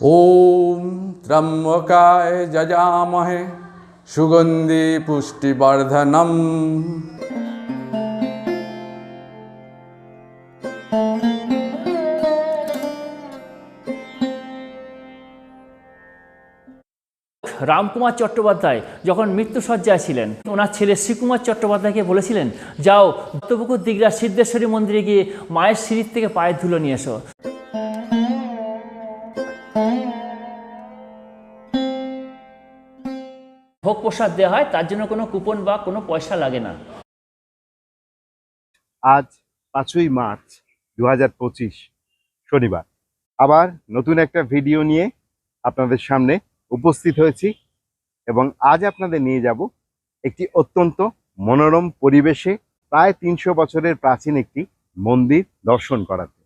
ॐ त्र्यम्बकाय जजामहे सुगन्धि पुष्टिवर्धनम् রামকুমার চট্টোপাধ্যায় যখন মৃত্যুসজ্জায় ছিলেন ওনার ছেলে শ্রীকুমার চট্টোপাধ্যায়কে বলেছিলেন যাও দত্তপুকুর দিগরা সিদ্ধেশ্বরী মন্দিরে গিয়ে মায়ের সিঁড়ির থেকে পায়ের ধুলো নিয়ে এসো ভোগ প্রসাদ দেওয়া হয়, তার জন্য কোনো কুপন বা কোনো পয়সা লাগে না। আজ পাঁচই মার্চ দু শনিবার। আবার নতুন একটা ভিডিও নিয়ে আপনাদের সামনে উপস্থিত হয়েছি এবং আজ আপনাদের নিয়ে যাব একটি অত্যন্ত মনোরম পরিবেশে প্রায় তিনশো বছরের প্রাচীন একটি মন্দির দর্শন করাতে।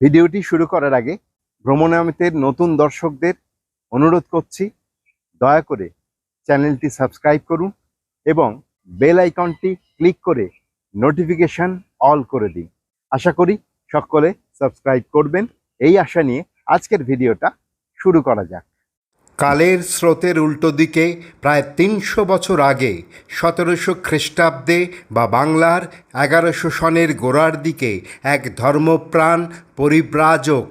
ভিডিওটি শুরু করার আগে ভ্রমণামিতের নতুন দর্শকদের অনুরোধ করছি, দয়া করে চ্যানেলটি সাবস্ক্রাইব করুন এবং বেল আইকনটি ক্লিক করে নোটিফিকেশন অল করে দিন। আশা করি সকলে সাবস্ক্রাইব করবেন। এই আশা নিয়ে আজকের ভিডিওটা শুরু করা যাক। কালের স্রোতের উল্টো দিকে প্রায় তিনশো বছর আগে সতেরোশো খ্রিস্টাব্দে বা বাংলার এগারোশো সনের গোড়ার দিকে এক ধর্মপ্রাণ পরিব্রাজক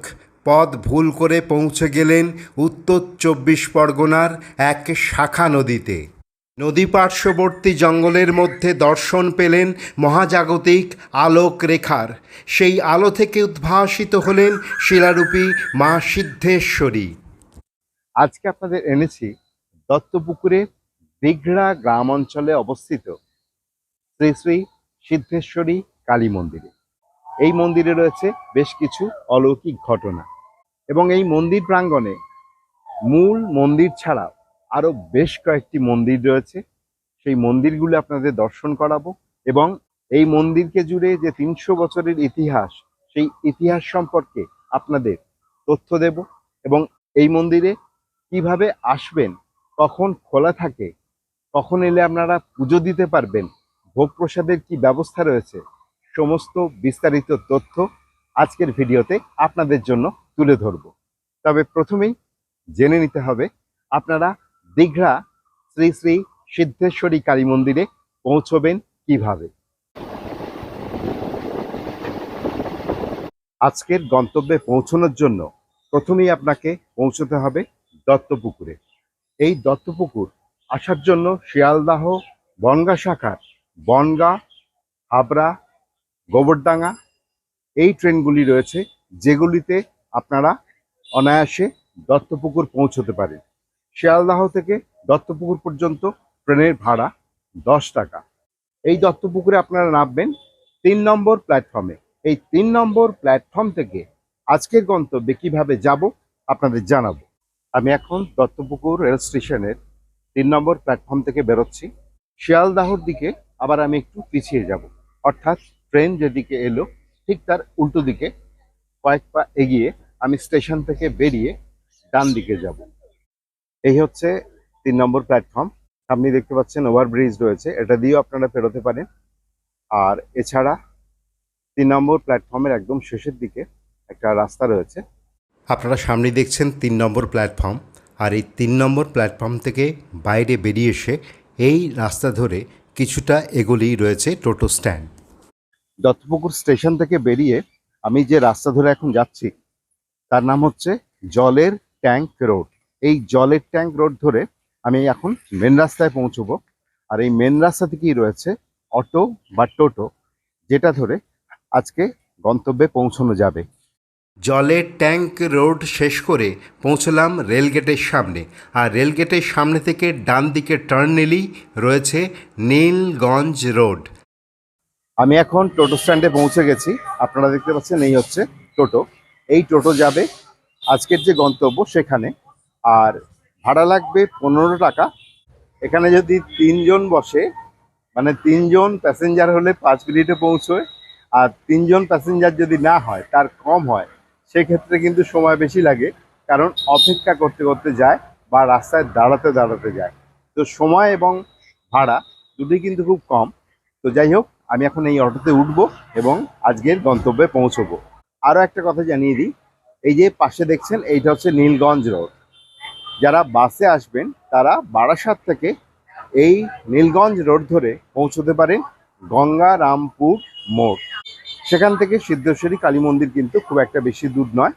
পথ ভুল করে পৌঁছে গেলেন উত্তর চব্বিশ পরগনার এক শাখা নদীতে। নদী পার্শ্ববর্তী জঙ্গলের মধ্যে দর্শন পেলেন মহাজাগতিক আলোক রেখার সেই আলো থেকে উদ্ভাসিত হলেন শিলারূপী মা সিদ্ধেশ্বরী। আজকে আপনাদের এনেছি দত্তপুকুরে দিঘড়া গ্রাম অঞ্চলে অবস্থিত শ্রী শ্রী সিদ্ধেশ্বরী কালী মন্দিরে। এই মন্দিরে রয়েছে বেশ কিছু অলৌকিক ঘটনা। এবং এই মন্দির প্রাঙ্গণে মূল মন্দির ছাড়াও আরও বেশ কয়েকটি মন্দির রয়েছে। সেই মন্দিরগুলো আপনাদের দর্শন করাবো এবং এই মন্দিরকে জুড়ে যে তিনশো বছরের ইতিহাস, সেই ইতিহাস সম্পর্কে আপনাদের তথ্য দেব এবং এই মন্দিরে কীভাবে আসবেন, কখন খোলা থাকে, কখন এলে আপনারা পুজো দিতে পারবেন, ভোগ প্রসাদের কি ব্যবস্থা রয়েছে, সমস্ত বিস্তারিত তথ্য আজকের ভিডিওতে আপনাদের জন্য তুলে ধরব। তবে প্রথমেই জেনে নিতে হবে, আপনারা দীঘা শ্রী শ্রী সিদ্ধেশ্বরী কালী মন্দিরে পৌঁছবেন কীভাবে? আজকের গন্তব্যে পৌঁছানোর জন্য প্রথমেই আপনাকে পৌঁছতে হবে দত্তপুকুরে। এই দত্তপুকুর আসার জন্য শিয়ালদাহ বনগা শাখার বনগা, হাবড়া, গোবরডাঙ্গা এই ট্রেনগুলি রয়েছে, যেগুলিতে আপনারা অনায়াসে দত্তপুকুর পৌঁছতে পারেন। শিয়ালদাহ থেকে দত্তপুকুর পর্যন্ত ট্রেনের ভাড়া দশ টাকা। এই দত্তপুকুরে আপনারা নামবেন তিন নম্বর প্ল্যাটফর্মে। এই তিন নম্বর প্ল্যাটফর্ম থেকে আজকের গন্তব্যে কীভাবে যাব আপনাদের জানাব। আমি এখন দত্তপুকুর রেল স্টেশনের তিন নম্বর প্ল্যাটফর্ম থেকে বেরোচ্ছি। শিয়ালদাহর দিকে আবার আমি একটু পিছিয়ে যাব। অর্থাৎ ট্রেন যেদিকে এলো, ঠিক তার উল্টো দিকে কয়েক পা এগিয়ে আমি স্টেশন থেকে বেরিয়ে ডান দিকে যাব। এই হচ্ছে তিন নম্বর প্ল্যাটফর্ম। আপনি দেখতে পাচ্ছেন ওভারব্রিজ রয়েছে। এটা দিয়েও আপনারা পেরোতে পারেন। আর এছাড়া তিন নম্বর প্ল্যাটফর্মের একদম শেষের দিকে একটা রাস্তা রয়েছে। আপনারা সামনে দেখছেন তিন নম্বর প্ল্যাটফর্ম। আর এই তিন নম্বর প্ল্যাটফর্ম থেকে বাইরে বেরিয়ে এসে এই রাস্তা ধরে কিছুটা এগোলেই রয়েছে টোটো স্ট্যান্ড। দত্তপুকুর স্টেশন থেকে বেরিয়ে আমি যে রাস্তা ধরে এখন যাচ্ছি, তার নাম হচ্ছে জলের ট্যাঙ্ক রোড। এই জলের ট্যাঙ্ক রোড ধরে আমি এখন মেন রাস্তায় পৌঁছবো। আর এই মেন রাস্তা থেকেই রয়েছে অটো বা টোটো, যেটা ধরে আজকে গন্তব্যে পৌঁছানো যাবে। জলের ট্যাঙ্ক রোড শেষ করে পৌঁছলাম রেলগেটের সামনে। আর রেলগেটের সামনে থেকে ডান দিকে টার্ন নিলেই রয়েছে নীলগঞ্জ রোড। আমি এখন টোটো স্ট্যান্ডে পৌঁছে গেছি। আপনারা দেখতে পাচ্ছেন এই হচ্ছে টোটো। এই টোটো যাবে আজকের যে গন্তব্য সেখানে। আর ভাড়া লাগবে পনেরো টাকা। এখানে যদি তিনজন বসে মানে তিনজন প্যাসেঞ্জার হলে পাঁচ মিনিটে পৌঁছয়। আর তিনজন প্যাসেঞ্জার যদি না হয়, তার কম হয়, সেক্ষেত্রে কিন্তু সময় বেশি লাগে। কারণ অপেক্ষা করতে করতে যায় বা রাস্তায় দাঁড়াতে দাঁড়াতে যায়। তো সময় এবং ভাড়া দুটোই কিন্তু খুব কম। তো যাই হোক আমি এখন এই অটোতে উঠবো এবং আজকের গন্তব্যে পৌঁছবো। আরও একটা কথা জানিয়ে দিই, এই যে পাশে দেখছেন, এইটা হচ্ছে নীলগঞ্জ রোড। যারা বাসে আসবেন, তারা বারাসাত থেকে এই নীলগঞ্জ রোড ধরে পৌঁছতে পারেন গঙ্গা রামপুর মোড়। সেখান থেকে সিদ্ধেশ্বরী কালী মন্দির কিন্তু খুব একটা বেশি দূর নয়।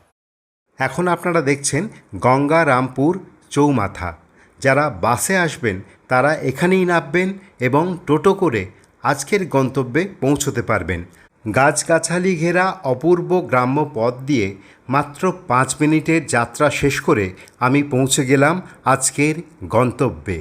এখন আপনারা দেখছেন গঙ্গা রামপুর চৌমাথা। যারা বাসে আসবেন, তারা এখানেই নামবেন এবং টোটো করে আজকের গন্তব্যে পৌঁছতে পারবেন। গাছগাছালি ঘেরা অপূর্ব গ্রাম্য পথ দিয়ে মাত্র পাঁচ মিনিটের যাত্রা শেষ করে আমি পৌঁছে গেলাম আজকের গন্তব্যে।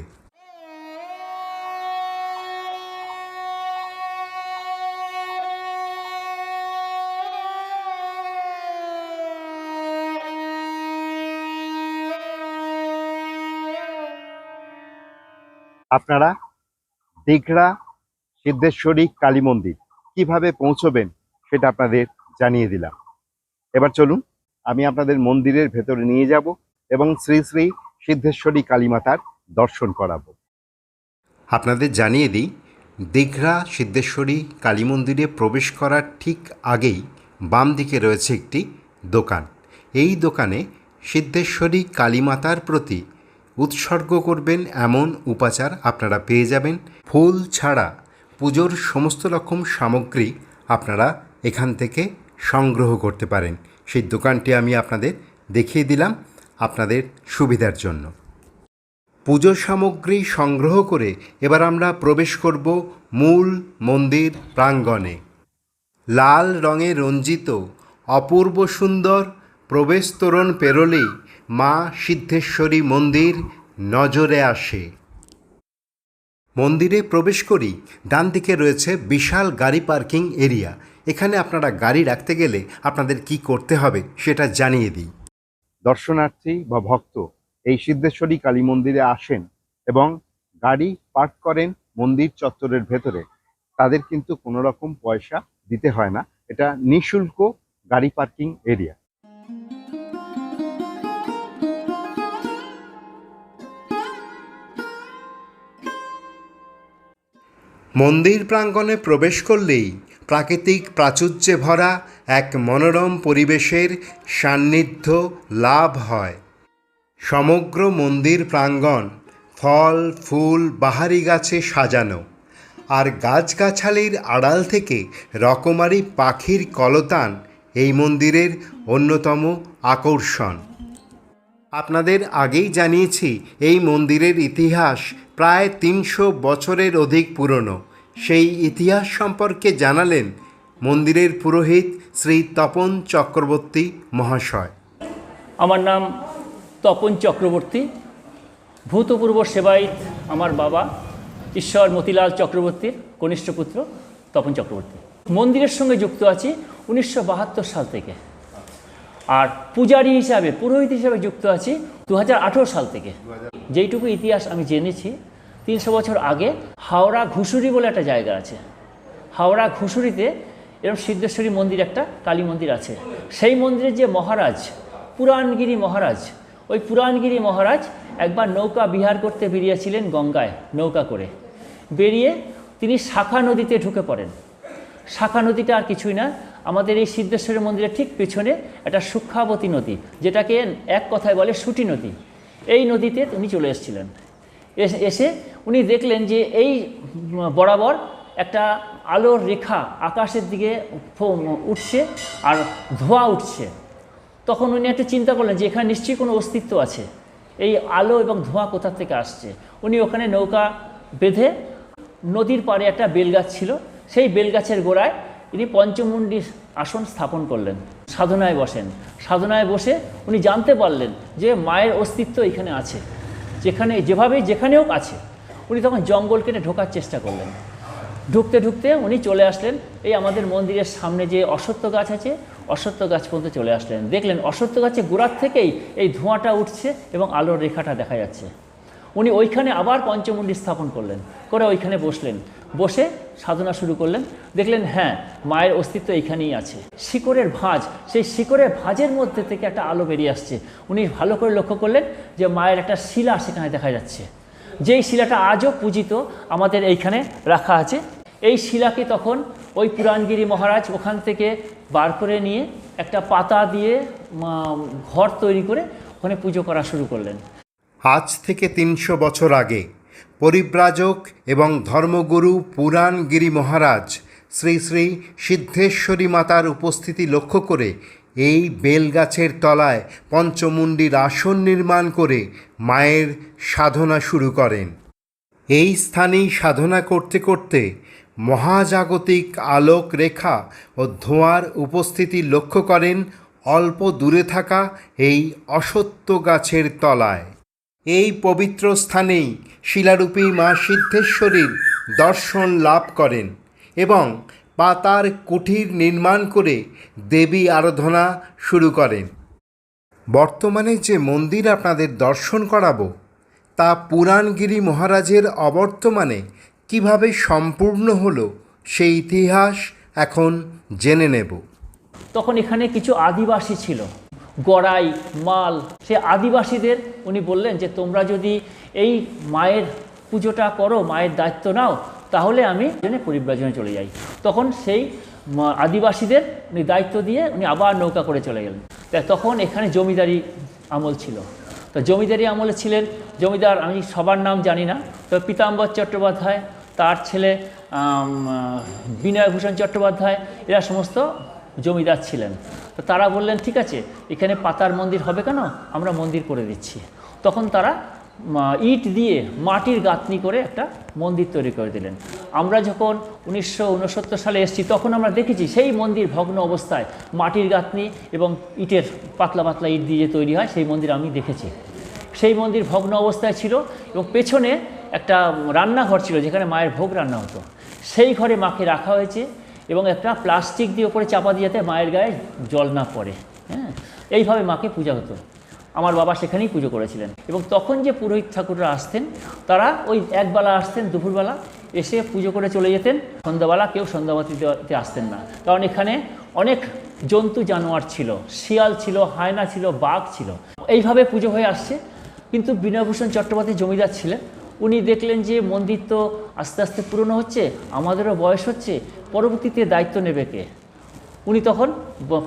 আপনারা দীঘড়া সিদ্ধেশ্বরী কালী মন্দির। কীভাবে পৌঁছবেন সেটা আপনাদের জানিয়ে দিলাম। এবার চলুন, আমি আপনাদের মন্দিরের ভেতরে নিয়ে যাব এবং শ্রী শ্রী সিদ্ধেশ্বরী কালীমাতার দর্শন করাবো। আপনাদের জানিয়ে দিই, দীঘা সিদ্ধেশ্বরী কালী মন্দিরে প্রবেশ করার ঠিক আগেই বাম দিকে রয়েছে একটি দোকান। এই দোকানে সিদ্ধেশ্বরী কালীমাতার প্রতি উৎসর্গ করবেন এমন উপাচার আপনারা পেয়ে যাবেন। ফুল ছাড়া পুজোর সমস্ত রকম সামগ্রী আপনারা এখান থেকে সংগ্রহ করতে পারেন। সেই দোকানটি আমি আপনাদের দেখিয়ে দিলাম আপনাদের সুবিধার জন্য। পুজো সামগ্রী সংগ্রহ করে এবার আমরা প্রবেশ করব মূল মন্দির প্রাঙ্গণে। লাল রঙে রঞ্জিত অপূর্ব সুন্দর প্রবেশ তোরণ পেরোলেই মা সিদ্ধেশ্বরী মন্দির নজরে আসে। মন্দিরে প্রবেশ করি, ডান দিকে রয়েছে বিশাল গাড়ি পার্কিং এরিয়া। এখানে আপনারা গাড়ি রাখতে গেলে আপনাদের কি করতে হবে সেটা জানিয়ে দিই। দর্শনার্থী বা ভক্ত এই সিদ্ধেশ্বরী কালী মন্দিরে আসেন এবং গাড়ি পার্ক করেন মন্দির চত্বরের ভেতরে। তাদের কিন্তু কোনো রকম পয়সা দিতে হয় না। এটা নিঃশুল্ক গাড়ি পার্কিং এরিয়া। মন্দির প্রাঙ্গণে প্রবেশ করলেই প্রাকৃতিক প্রাচুর্যে ভরা এক মনোরম পরিবেশের সান্নিধ্য লাভ হয়। সমগ্র মন্দির প্রাঙ্গণ ফল, ফুল, বাহারি গাছে সাজানো আর গাছগাছালির আড়াল থেকে রকমারি পাখির কলতান এই মন্দিরের অন্যতম আকর্ষণ। আপনাদের আগেই জানিয়েছি, এই মন্দিরের ইতিহাস প্রায় তিনশো বছরের অধিক পুরনো। সেই ইতিহাস সম্পর্কে জানালেন মন্দিরের পুরোহিত শ্রী তপন চক্রবর্তী মহাশয়। আমার নাম তপন চক্রবর্তী। ভূতপূর্ব সেবায়িত আমার বাবা ঈশ্বর মতিলাল চক্রবর্তীর কনিষ্ঠ পুত্র তপন চক্রবর্তী। মন্দিরের সঙ্গে যুক্ত আছি উনিশশো বাহাত্তর সাল থেকে। আর পূজারী হিসাবে, পুরোহিত হিসাবে যুক্ত আছি দু হাজার আঠেরো সাল থেকে। যেইটুকু ইতিহাস আমি জেনেছি তিনশো বছর আগে হাওড়া ঘুষুরি বলে একটা জায়গা আছে। হাওড়া ঘুষুরিতে এরকম সিদ্ধেশ্বরী মন্দির একটা, কালী মন্দির আছে। সেই মন্দিরের যে মহারাজ, পুরাণগিরি মহারাজ, ওই পুরাণগিরি মহারাজ একবার নৌকা বিহার করতে বেরিয়েছিলেন গঙ্গায়, নৌকা করে। বেরিয়ে তিনি শাখা নদীতে ঢুকে পড়েন। শাখা নদীটা আর কিছুই না, আমাদের এই সিদ্ধেশ্বরী মন্দিরের ঠিক পেছনে একটা সুক্ষাবতী নদী, যেটাকে এক কথায় বলে সুটি নদী। এই নদীতে উনি চলে এসেছিলেন। এস- উনি দেখলেন যে এই বরাবর একটা আলোর রেখা আকাশের দিকে উঠছে আর ধোঁয়া উঠছে। তখন উনি একটা চিন্তা করলেন যে এখানে নিশ্চয়ই কোনো অস্তিত্ব আছে। এই আলো এবং ধোঁয়া কোথা থেকে আসছে? উনি ওখানে নৌকা বেঁধে নদীর পাড়ে একটা বেলগাছ ছিল। সেই বেলগাছের গোড়ায় তিনি পঞ্চমুণ্ডী আসন স্থাপন করলেন। সাধনায় বসেন। সাধনায় বসে উনি জানতে পারলেন যে মায়ের অস্তিত্ব এখানে আছে। যেখানে যেভাবে হোক আছে, উনি তখন জঙ্গল কেটে ঢোকার চেষ্টা করলেন। ঢুকতে ঢুকতে উনি চলে আসলেন, এই আমাদের মন্দিরের সামনে যে অসত্য গাছ আছে অসত্য গাছ পর্যন্ত চলে আসলেন। দেখলেন অসত্য গাছে গোড়ার থেকেই এই ধোঁয়াটা উঠছে এবং আলোর রেখাটা দেখা যাচ্ছে। উনি ওইখানে আবার পঞ্চমুণ্ডি স্থাপন করলেন। করে ওইখানে বসলেন। বসে সাধনা শুরু করলেন। দেখলেন হ্যাঁ মায়ের অস্তিত্ব এইখানেই আছে। শিকড়ের ভাঁজ, সেই শিকড়ের ভাঁজের মধ্যে থেকে একটা আলো বেরিয়ে আসছে। উনি ভালো করে লক্ষ্য করলেন যে মায়ের একটা শিলা সেখানে দেখা যাচ্ছে। যেই শিলাটা আজও পূজিত আমাদের এইখানে রাখা আছে। এই শিলাকে তখন ওই পুরাণগিরি মহারাজ ওখান থেকে বার করে নিয়ে একটা পাতা দিয়ে ঘর তৈরি করে ওখানে পুজো করা শুরু করলেন। আজ থেকে তিনশো বছর আগে পরিব্রাজক এবং ধর্মগুরু পুরাণগিরি মহারাজ শ্রী শ্রী সিদ্ধেশ্বরী মাতার উপস্থিতি লক্ষ্য করে এই বেলগাছের তলায় পঞ্চমুণ্ডির আসন নির্মাণ করে মায়ের সাধনা শুরু করেন। এই স্থানেই সাধনা করতে করতে মহাজাগতিক আলোক রেখা ও ধোঁয়ার উপস্থিতি লক্ষ্য করেন অল্প দূরে থাকা এই অসত্য গাছের তলায়। এই পবিত্র স্থানেই শিলারূপী মা সিদ্ধেশ্বরীর দর্শন লাভ করেন এবং পাতার কুঠির নির্মাণ করে দেবী আরাধনা শুরু করেন। বর্তমানে যে মন্দির আপনাদের দর্শন করাবো, তা পুরাণগিরি মহারাজের অবর্তমানে কীভাবে সম্পূর্ণ হলো সেই ইতিহাস এখন জেনে নেব। তখন এখানে কিছু আদিবাসী ছিল। গড়াই, মাল, সে আদিবাসীদের উনি বললেন যে তোমরা যদি এই মায়ের পুজোটা করো, মায়ের দায়িত্ব নাও, তাহলে আমি জেনে পরিব্রাজনে চলে যাই। তখন সেই আদিবাসীদের উনি দায়িত্ব দিয়ে উনি আবার নৌকা করে চলে গেলেন। তাই তখন এখানে জমিদারি আমল ছিল। তো জমিদারি আমলে ছিলেন, জমিদার আমি সবার নাম জানি না, তো পীতাম্বর চট্টোপাধ্যায়, তার ছেলে বিনয়ভূষণ চট্টোপাধ্যায়, এরা সমস্ত জমিদার ছিলেন। তো তারা বললেন, ঠিক আছে, এখানে পাতার মন্দির হবে কেন? আমরা মন্দির করে দিচ্ছি। তখন তারা ইট দিয়ে মাটির গাঁথনি করে একটা মন্দির তৈরি করে দিলেন। আমরা যখন উনিশশো উনসত্তর সালে এসেছি, তখন আমরা দেখেছি সেই মন্দির ভগ্ন অবস্থায় মাটির গাঁথনি এবং ইটের পাতলা পাতলা ইট দিয়ে তৈরি হয়, সেই মন্দির আমি দেখেছি। সেই মন্দির ভগ্ন অবস্থায় ছিল এবং পেছনে একটা রান্নাঘর ছিল, যেখানে মায়ের ভোগ রান্না হতো। সেই ঘরে মাকে রাখা হয়েছে। এবং একটা প্লাস্টিক দিয়ে ওপরে চাপা দিয়ে যাতে মায়ের গায়ে জল না পড়ে হ্যাঁ? এইভাবে মাকে পূজা হতো। আমার বাবা সেখানেই পুজো করেছিলেন। এবং তখন যে পুরোহিত ঠাকুররা আসতেন, তারা ওই একবেলা আসতেন, দুপুরবেলা এসে পুজো করে চলে যেতেন। সন্ধ্যাবেলা কেউ সন্ধ্যাবাতি দেওয়াতে আসতেন না। কারণ এখানে অনেক জন্তু জানোয়ার ছিল, শিয়াল ছিল, হায়না ছিল, বাঘ ছিল। এইভাবে পুজো হয়ে আসছে। কিন্তু বিনয়ভূষণ চট্টোপাধ্যায় জমিদার ছিলেন। উনি দেখলেন যে মন্দির তো আস্তে আস্তে পুরনো হচ্ছে, আমাদেরও বয়স হচ্ছে, পরবর্তীতে দায়িত্ব নেবে কে? উনি তখন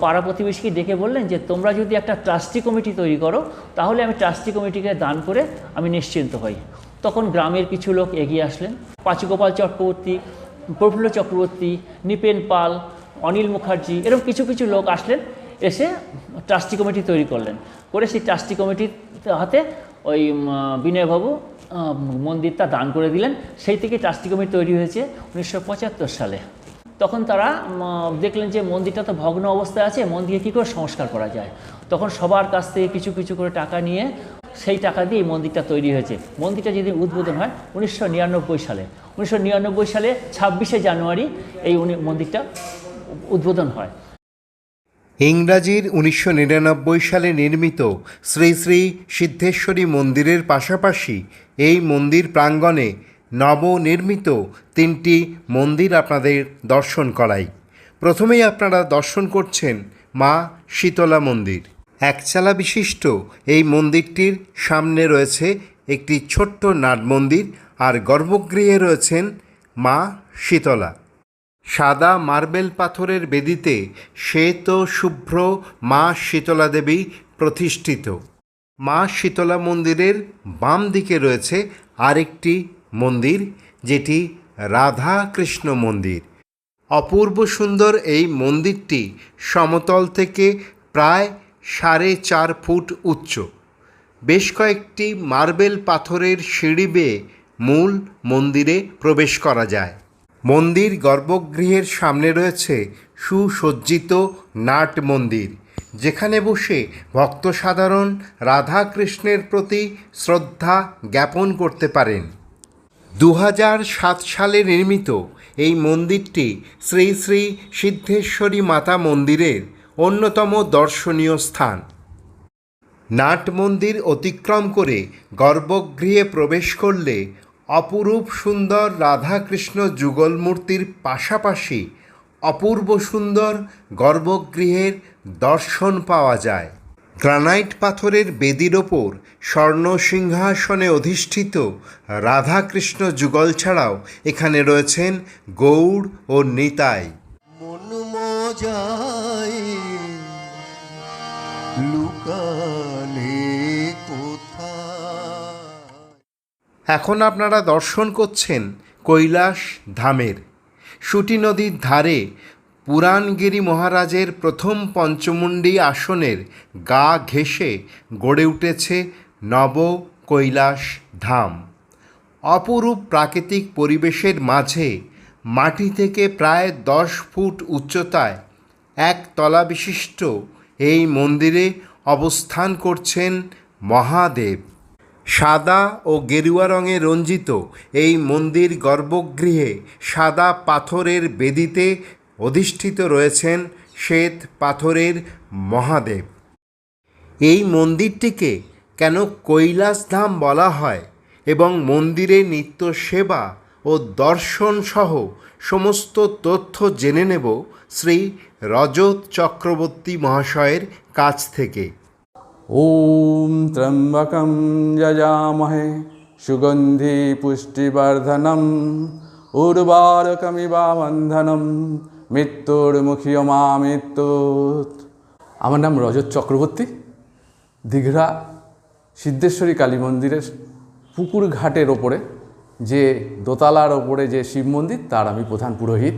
পাড়া প্রতিবেশীকে ডেকে বললেন যে, তোমরা যদি একটা ট্রাস্টি কমিটি তৈরি করো, তাহলে আমি ট্রাস্টি কমিটিকে দান করে আমি নিশ্চিন্ত হই। তখন গ্রামের কিছু লোক এগিয়ে আসলেন। পাঁচগোপাল চক্রবর্তী, প্রফুল্ল চক্রবর্তী, নিপেন পাল, অনিল মুখার্জি এরকম কিছু কিছু লোক আসলেন, এসে ট্রাস্টি কমিটি তৈরি করলেন। করে সেই ট্রাস্টি কমিটির হাতে ওই বিনয়বাবু মন্দিরটা দান করে দিলেন। সেই থেকে ট্রাস্টি কমিটি তৈরি হয়েছে উনিশশো পঁচাত্তর সালে। তখন তারা দেখলেন যে মন্দিরটা তো ভগ্ন অবস্থায় আছে, মন্দিরে কী করে সংস্কার করা যায়? তখন সবার কাছ থেকে কিছু কিছু করে টাকা নিয়ে সেই টাকা দিয়ে মন্দিরটা তৈরি হয়েছে। মন্দিরটা যেদিন উদ্বোধন হয়, উনিশশো নিরানব্বই সালে। উনিশশো নিরানব্বই সালে ছাব্বিশে জানুয়ারি এই মন্দিরটা উদ্বোধন হয়। ইংরাজির উনিশশো নিরানব্বই সালে নির্মিত শ্রী শ্রী সিদ্ধেশ্বরী মন্দিরের পাশাপাশি এই মন্দির প্রাঙ্গণে নবনির্মিত তিনটি মন্দির আপনাদের দর্শন করাই। প্রথমেই আপনারা দর্শন করছেন মা শীতলা মন্দির। একচালা বিশিষ্ট এই মন্দিরটির সামনে রয়েছে একটি ছোট্ট নাট মন্দির আর গর্ভগৃহে রয়েছেন মা শীতলা। সাদা মার্বেল পাথরের বেদিতে শ্বেত শুভ্র মা শীতলা দেবী প্রতিষ্ঠিত। মা শীতলা মন্দিরের বাম দিকে রয়েছে আরেকটি মন্দির, যেটি রাধা কৃষ্ণ মন্দির। অপূর্ব সুন্দর এই মন্দিরটি সমতল থেকে প্রায় সাড়ে চার ফুট উচ্চ। বেশ কয়েকটি মার্বেল পাথরের সিঁড়ি বেয়ে মূল মন্দিরে প্রবেশ করা যায়। মন্দির গর্ভগৃহের সামনে রয়েছে সুসজ্জিত নাট মন্দির। যেখানে বসে ভক্ত সাধারণ রাধাকৃষ্ণের প্রতি শ্রদ্ধা জ্ঞাপন করতে পারেন। দু সাত সালে নির্মিত এই মন্দিরটি শ্রী শ্রী সিদ্ধেশ্বরী মাতা মন্দিরের অন্যতম দর্শনীয় স্থান। নাট মন্দির অতিক্রম করে গর্ভগৃহে প্রবেশ করলে অপরূপ সুন্দর রাধাকৃষ্ণ যুগল মূর্তির পাশাপাশি অপূর্ব সুন্দর গর্ভগৃহের দর্শন পাওয়া যায়। গ্রানাইট পাথরের বেদির ওপর স্বর্ণ সিংহাসনে অধিষ্ঠিত রাধাকৃষ্ণ যুগল ছাড়াও এখানে রয়েছেন গৌড় ও নিতাই। এখন আপনারা দর্শন করছেন কৈলাস ধামের। সুটি নদীর ধারে পুরাণগিরি মহারাজের প্রথম পঞ্চমুণ্ডী আসনের গা ঘেঁষে গড়ে উঠেছে নব কৈলাস ধাম। অপরূপ প্রাকৃতিক পরিবেশের মাঝে মাটি থেকে প্রায় দশ ফুট উচ্চতায় এক তলা বিশিষ্ট এই মন্দিরে অবস্থান করছেন মহাদেব। সাদা ও গেরুয়া রঙে রঞ্জিত এই মন্দির গর্ভগৃহে সাদা পাথরের বেদিতে অধিষ্ঠিত রয়েছেন শ্বেত পাথরের মহাদেব। এই মন্দিরটিকে কেন কৈলাস ধাম বলা হয় এবং মন্দিরে নিত্য সেবা ও দর্শন সহ সমস্ত তথ্য জেনে নেব শ্রী রজত চক্রবর্তী মহাশয়ের কাছ থেকে। ॐ त्र्यम्बकं यजामहे सुगन्धि पुष्टिवर्धनम् উর্বারকমিবাবন্ধনম মৃত্যুর মুখিয়মা মৃত্যুত আমার নাম রজত চক্রবর্তী দীঘা সিদ্ধেশ্বরী কালী মন্দিরের পুকুর ঘাটের ওপরে যে দোতলার ওপরে যে শিব মন্দির তার আমি প্রধান পুরোহিত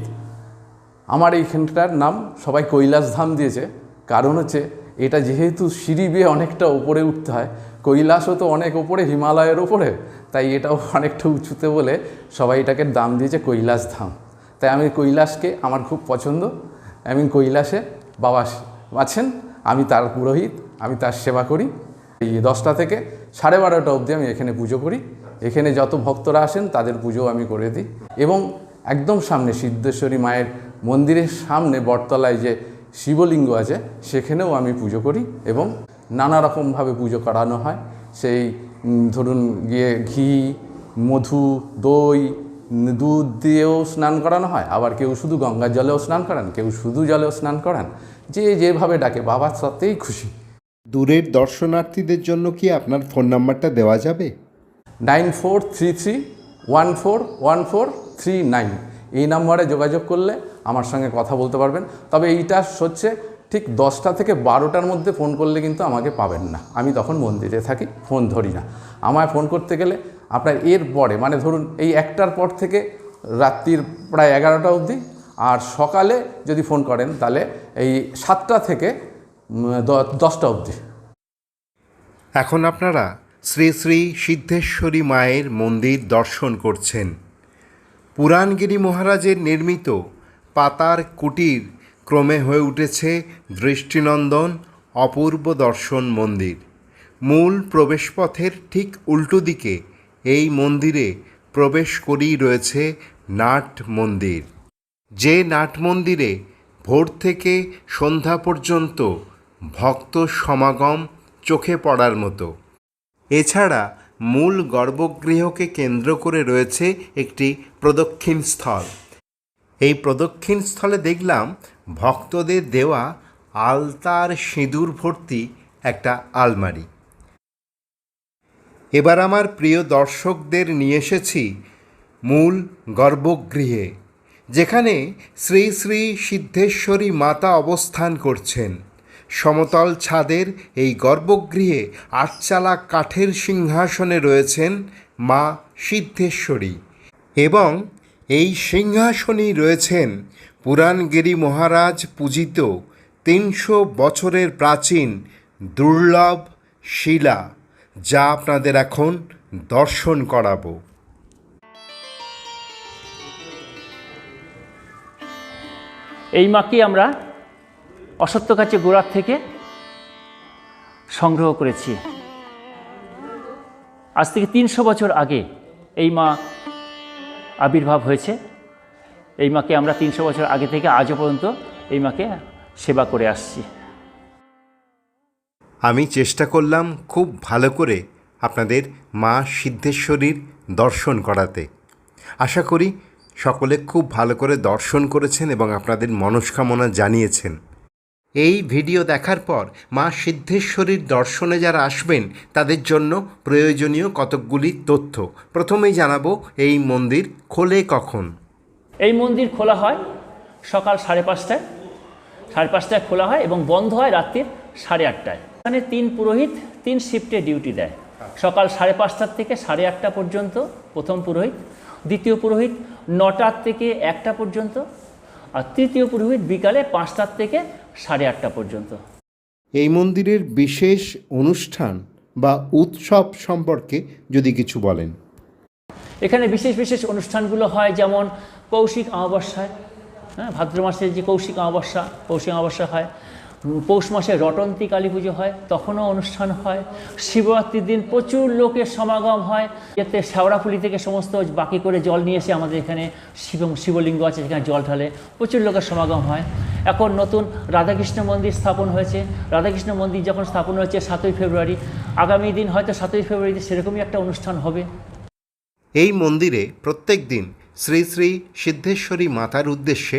আমার এইখানটার নাম সবাই কৈলাস ধাম দিয়েছে কারণ হচ্ছে এটা যেহেতু সিঁড়ি বেয়ে অনেকটা ওপরে উঠতে হয়, কৈলাসও তো অনেক ওপরে হিমালয়ের ওপরে তাই এটাও অনেকটা উঁচুতে বলে সবাই এটাকে দাম দিয়েছে কৈলাস ধাম। তাই আমি কৈলাসকে আমার খুব পছন্দ। আমি কৈলাসে বাবা আছেন, আমি তার পুরোহিত, আমি তার সেবা করি। এই দশটা থেকে সাড়ে বারোটা অবধি আমি এখানে পুজো করি। এখানে যত ভক্তরা আসেন তাদের পুজো আমি করে দিই। এবং একদম সামনে সিদ্ধেশ্বরী মায়ের মন্দিরের সামনে বটতলায় যে শিবলিঙ্গ আছে সেখানেও আমি পুজো করি এবং নানা রকমভাবে পুজো করানো হয়। সেই ধরুন গিয়ে ঘি মধু দই দুধ দিয়েও স্নান করানো হয়। আবার কেউ শুধু গঙ্গার জলেও স্নান করান কেউ শুধু জলেও স্নান করান। যে যেভাবে ডাকে বাবার সাথেই খুশি। দূরের দর্শনার্থীদের জন্য কি আপনার ফোন নাম্বারটা দেওয়া যাবে? Nine four three three one four one four three nine. এই নম্বরে যোগাযোগ করলে আমার সঙ্গে কথা বলতে পারবেন। তবে এইটা হচ্ছে ঠিক দশটা থেকে বারোটার মধ্যে ফোন করলে কিন্তু আমাকে পাবেন না। আমি তখন মন্দিরে থাকি, ফোন ধরি না। আমায় ফোন করতে গেলে আপনার এর পরে মানে ধরুন এই একটার পর থেকে রাত্রির প্রায় এগারোটা অবধি, আর সকালে যদি ফোন করেন তাহলে এই সাতটা থেকে দশটা অবধি। এখন আপনারা শ্রী শ্রী সিদ্ধেশ্বরী মায়ের মন্দির দর্শন করছেন। পুরাণগিরি মহারাজের নির্মিত পাতার কুটির ক্রমে হয়ে উঠেছে দৃষ্টিনন্দন অপূর্ব দর্শন মন্দির। মূল প্রবেশপথের ঠিক উল্টো দিকে এই মন্দিরে প্রবেশ করেই রয়েছে নাট মন্দির। যে নাট মন্দিরে ভোর থেকে সন্ধ্যা পর্যন্ত ভক্ত সমাগম চোখে পড়ার মতো। এছাড়া মূল গর্ভগৃহকে কেন্দ্র করে রয়েছে একটি প্রদক্ষিণ স্থল। এই প্রদক্ষিণ স্থলে দেখলাম ভক্তদের দেওয়া আলতার সিঁদুর ভর্তি একটা আলমারি। এবার আমার প্রিয় দর্শকদের নিয়ে এসেছি মূল গর্ভগৃহে, যেখানে শ্রী শ্রী সিদ্ধেশ্বরী মাতা অবস্থান করছেন। সমতল ছাদের এই গর্ভগৃহে আটচালা কাঠের সিংহাসনে রয়েছেন মা সিদ্ধেশ্বরী এবং এই সিংহাসনেই রয়েছেন পুরাণগিরি মহারাজ পূজিত তিনশো বছরের প্রাচীন দুর্লভ শিলা, যা আপনাদের এখন দর্শন করাবো। এই মাকে আমরা অসত্য কাছে গোড়ার থেকে সংগ্রহ করেছি। আজ থেকে তিনশো বছর আগে এই মা আবির্ভাব হয়েছে। এই মাকে আমরা তিনশো বছর আগে থেকে আজও পর্যন্ত এই মাকে সেবা করে আসছি। আমি চেষ্টা করলাম খুব ভালো করে আপনাদের মা সিদ্ধেশ্বরীর দর্শন করাতে। আশা করি সকলে খুব ভালো করে দর্শন করেছেন এবং আপনাদের মনস্কামনা জানিয়েছেন। এই ভিডিও দেখার পর মা সিদ্ধেশ্বরীর দর্শনে যারা আসবেন, তাদের জন্য প্রয়োজনীয় কতকগুলি তথ্য। প্রথমেই জানাব, এই মন্দির খোলে কখন? এই মন্দির খোলা হয় সকাল সাড়ে পাঁচটায়। সাড়ে পাঁচটায় খোলা হয় এবং বন্ধ হয় রাত্রির সাড়ে আটটায়। এখানে তিন পুরোহিত, তিন শিফটে ডিউটি দেয়। সকাল সাড়ে পাঁচটার থেকে সাড়ে আটটা পর্যন্ত প্রথম পুরোহিত, দ্বিতীয় পুরোহিত নটার থেকে একটা পর্যন্ত, আর তৃতীয় পুরোহিত বিকালে পাঁচটার থেকে সাড়ে আটটা পর্যন্ত। এই মন্দিরের বিশেষ অনুষ্ঠান বা উৎসব সম্পর্কে যদি কিছু বলেন। এখানে বিশেষ বিশেষ অনুষ্ঠানগুলো হয় যেমন কৌশিক অমাবস্যায় হ্যাঁ ভাদ্র মাসে যে কৌশিক অমাবস্যা কৌশিক অমাবস্যা হয়। পৌষ মাসে রটন্তী কালী পুজো হয়, তখনও অনুষ্ঠান হয়। শিবরাত্রির দিন প্রচুর লোকের সমাগম হয়। এতে শেওড়াফুলি থেকে সমস্ত বাকি করে জল নিয়ে এসে আমাদের এখানে শিব শিবলিঙ্গ আছে, সেখানে জল ঢালে প্রচুর লোকের সমাগম হয়। এখন নতুন রাধাকৃষ্ণ মন্দির স্থাপন হয়েছে। রাধাকৃষ্ণ মন্দির যখন স্থাপন হয়েছে সাতই ফেব্রুয়ারি, আগামী দিন হয়তো সাতই ফেব্রুয়ারিতে সেরকমই একটা অনুষ্ঠান হবে। এই মন্দিরে প্রত্যেক দিন শ্রী শ্রী সিদ্ধেশ্বরী মাতার উদ্দেশ্যে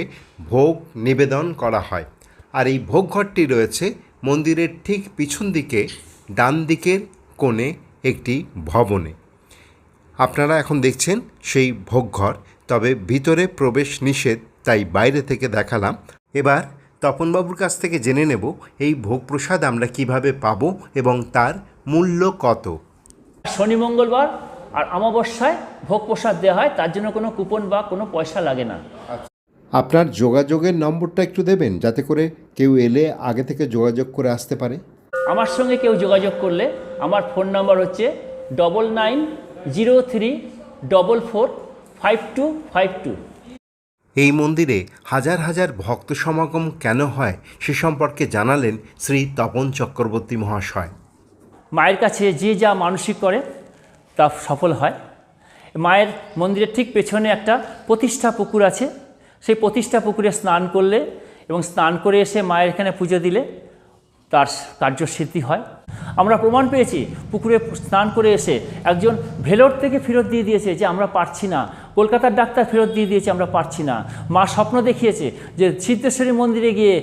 ভোগ নিবেদন করা হয়। আর এই ভোগঘরটি রয়েছে মন্দিরের ঠিক পিছন দিকে, ডান দিকের কোণে একটি ভবনে। আপনারা এখন দেখছেন সেই ভোগঘর, তবে ভিতরে প্রবেশ নিষেধ, তাই বাইরে থেকে দেখালাম। এবার তপনবাবুর কাছ থেকে জেনে নেব এই ভোগ প্রসাদ আমরা কীভাবে পাব এবং তার মূল্য কত। শনি মঙ্গলবার আর অমাবস্যায় ভোগ প্রসাদ দেওয়া হয়, তার জন্য কোনো কুপন বা কোনো পয়সা লাগে না। আপনার যোগাযোগের নম্বরটা একটু দেবেন যাতে করে কেউ এলে আগে থেকে যোগাযোগ করে আসতে পারে। আমার সঙ্গে কেউ যোগাযোগ করলে আমার ফোন নাম্বার হচ্ছে double nine zero three double four five two five two এই মন্দিরে হাজার হাজার ভক্ত সমাগম কেন হয় সে সম্পর্কে জানালেন শ্রী তপন চক্রবর্তী মহাশয়। মায়ের কাছে যে যা মানসিক করে তা সফল হয়। মায়ের মন্দিরের ঠিক পেছনে একটা প্রতিষ্ঠা পুকুর আছে সেই প্রতিষ্ঠা পুকুরে স্নান করলে এবং স্নান করে এসে মায়ের এখানে পুজো দিলে তার কার্যসিদ্ধি হয়। আমরা প্রমাণ পেয়েছি, পুকুরে স্নান করে এসে একজন ভেলোর থেকে ফেরত দিয়ে দিয়েছে যে আমরা পারছি না। কলকাতার ডাক্তার ফেরত দিয়ে দিয়েছে, আমরা পারছি না। মা স্বপ্ন দেখিয়েছে যে সিদ্ধেশ্বরী মন্দিরে গিয়ে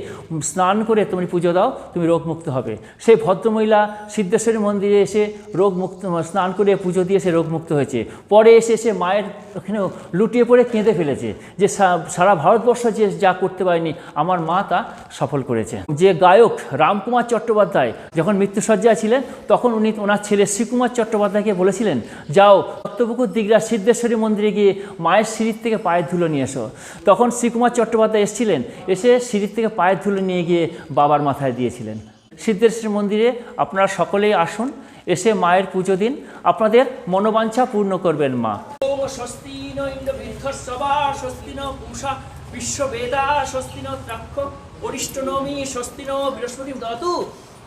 স্নান করে তুমি পুজো দাও, তুমি রোগমুক্ত হবে। সেই ভদ্রমহিলা সিদ্ধেশ্বরী মন্দিরে এসে রোগমুক্ত, স্নান করে পুজো দিয়ে সে রোগমুক্ত হয়েছে। পরে এসে সে মায়ের ওখানেও লুটিয়ে পড়ে কেঁদে ফেলেছে যে সারা ভারতবর্ষ যে যা করতে পারেনি, আমার মা তা সফল করেছে। যে গায়ক রামকুমার চট্টোপাধ্যায় যখন মৃত্যুসজ্জায় ছিলেন, তখন উনি ওনার ছেলে শ্রীকুমার চট্টোপাধ্যায়কে বলেছিলেন, যাও দত্তপুকুর দিগরা সিদ্ধেশ্বরী মন্দিরে গিয়ে মায়ের সিঁড়ির থেকে পায়ের ধুলো নিয়ে এসো। তখন শ্রীকুমার চট্টোপাধ্যায় এসেছিলেন, এসে সিঁড়ির থেকে পায়ের ধুলো নিয়ে গিয়ে বাবার মাথায় দিয়েছিলেন। সিদ্ধেশ্বরী মন্দিরে আপনারা সকলেই আসুন এসে মায়ের পুজো দিন। আপনাদের মনোবাঞ্ছা পূর্ণ করবেন মা। ওম স্বস্তি স্বস্তি পুষা বিশ্ববেদা স্বস্তি ন ত্রাক্ষ অরিষ্টনমি স্বস্তি বৃহস্পতি দতু।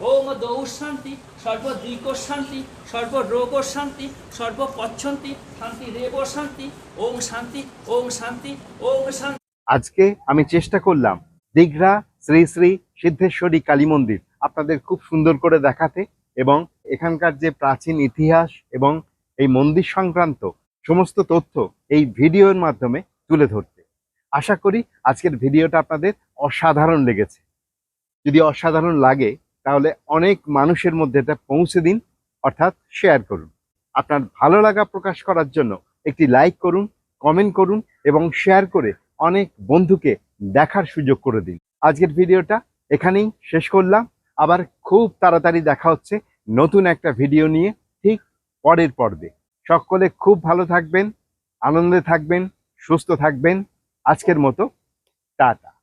ওম দৌ শান্তি সর্বদিক শান্তি সর্বরোগ শান্তি সর্বপচ্ছন্তি শান্তি রেব শান্তি ওম শান্তি ওম শান্তি ওম শান্তি। আজকে আমি চেষ্টা করলাম দীঘরা শ্রী শ্রী সিদ্ধেশ্বরী কালী মন্দির আপনাদের খুব সুন্দর করে দেখাতে। এবং এখানকার যে প্রাচীন ইতিহাস এবং এই মন্দির সংক্রান্ত সমস্ত তথ্য এই ভিডিওর মাধ্যমে তুলে ধরতে। আশা করি আজকের ভিডিওটা আপনাদের অসাধারণ লেগেছে। যদি অসাধারণ লাগে, তাহলে অনেক মানুষের মধ্যে এটা পৌঁছে দিন, অর্থাৎ শেয়ার করুন। আপনার ভালো লাগা প্রকাশ করার জন্য একটি লাইক করুন, কমেন্ট করুন এবং শেয়ার করে অনেক বন্ধুকে দেখার সুযোগ করে দিন। আজকের ভিডিওটা এখানেই শেষ করলাম। আবার খুব তাড়াতাড়ি দেখা হচ্ছে নতুন একটা ভিডিও নিয়ে ঠিক পরের পর্বে। সকলে খুব ভালো থাকবেন, আনন্দে থাকবেন, সুস্থ থাকবেন। আজকের মতো, টাটা।